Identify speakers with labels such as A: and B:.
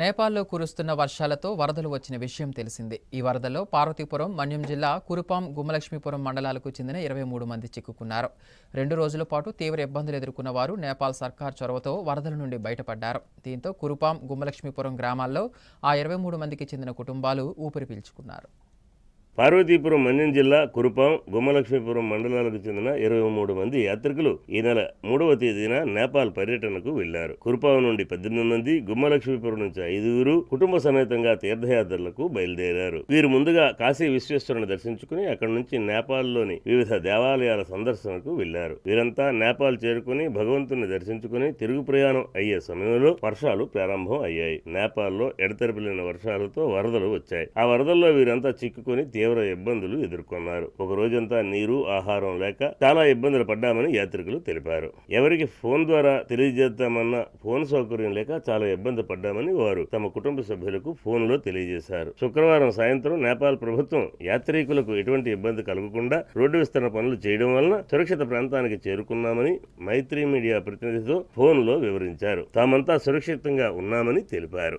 A: నేపాల్లో కురుస్తున్న వర్షాలతో వరదలు వచ్చిన విషయం తెలిసిందే. ఈ వరదల్లో పార్వతీపురం మన్యం జిల్లా కురుపాం గుమలక్ష్మీపురం మండలాలకు చెందిన ఇరవై మూడు మంది చిక్కుకున్నారు. రెండు రోజుల పాటు తీవ్ర ఇబ్బందులు ఎదుర్కొన్న వారు నేపాల్ సర్కార్ చొరవతో వరదల నుండి బయటపడ్డారు. దీంతో కురుపాం గుమలక్ష్మీపురం గ్రామాల్లో ఆ ఇరవై మూడు మందికి చెందిన కుటుంబాలు ఊపిరి పీల్చుకున్నారు.
B: పార్వతీపురం మన్యం జిల్లా కురుపాం గుమ్మలక్ష్మీపురం మండలాలకు చెందిన ఇరవై మూడు మంది యాత్రికులు ఈ నెల మూడవ తేదీన నేపాల్ పర్యటనకు వెళ్ళారు కురుపాం నుండి పద్దెనిమిది మంది గుమ్మలక్ష్మీపురం నుంచి ఐదుగురు కుటుంబ సమేతంగా తీర్థయాత్రలకు బయలుదేరారు. వీరు ముందుగా కాశీ విశ్వేశ్వరుని దర్శించుకుని అక్కడి నుంచి నేపాల్లోని వివిధ దేవాలయాల సందర్శనకు వెళ్ళారు వీరంతా నేపాల్ చేరుకుని భగవంతుని దర్శించుకుని తిరుగు ప్రయాణం అయ్యే సమయంలో వర్షాలు ప్రారంభం అయ్యాయి. నేపాల్లో ఎడతెరపిలిన వర్షాలతో వరదలు వచ్చాయి. ఆ వరదల్లో వీరంతా చిక్కుకొని తీవ్ర ఇబ్బందులు ఎదుర్కొన్నారు. ఒక రోజంతా నీరు ఆహారం లేక చాలా ఇబ్బందులు పడ్డామని యాత్రికులు తెలిపారు. ఎవరికి ఫోన్ ద్వారా తెలియజేద్దామన్న ఫోన్ సౌకర్యం లేక చాలా ఇబ్బంది పడ్డామని వారు తమ కుటుంబ సభ్యులకు ఫోన్లో తెలియజేశారు. శుక్రవారం సాయంత్రం నేపాల్ ప్రభుత్వం యాత్రికులకు ఎటువంటి ఇబ్బంది కలగకుండా రోడ్డు విస్తరణ పనులు చేయడం వలన సురక్షిత ప్రాంతానికి చేరుకున్నామని మైత్రి మీడియా ప్రతినిధితో ఫోన్లో వివరించారు. తామంతా సురక్షితంగా ఉన్నామని తెలిపారు.